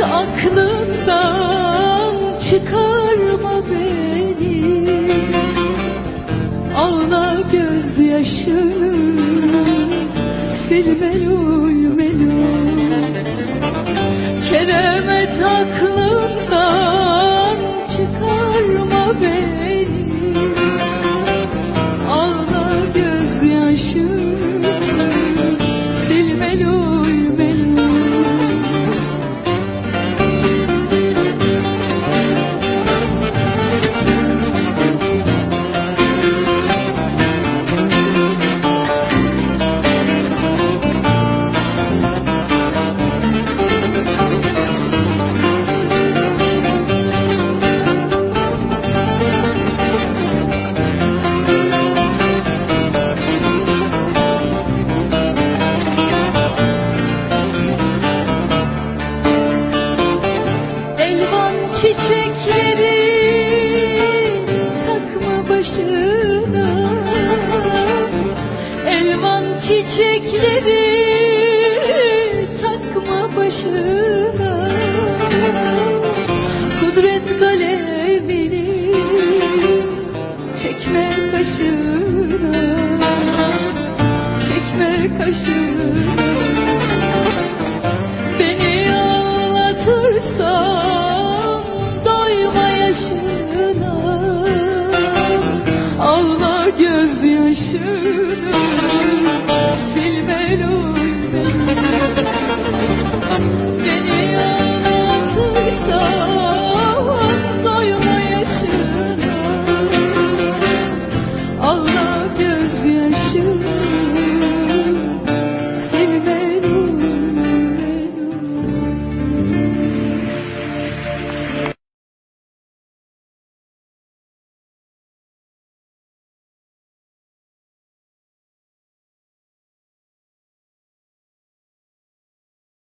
Keremet aklından çıkarma beni. Ağla gözyaşını sil meluy meluy Keremet aklından çiçekleri takma başına. Elvan çiçekleri takma başına. Kudret kalemini çekme kaşına. Çekme kaşına. Beni ağlatırsan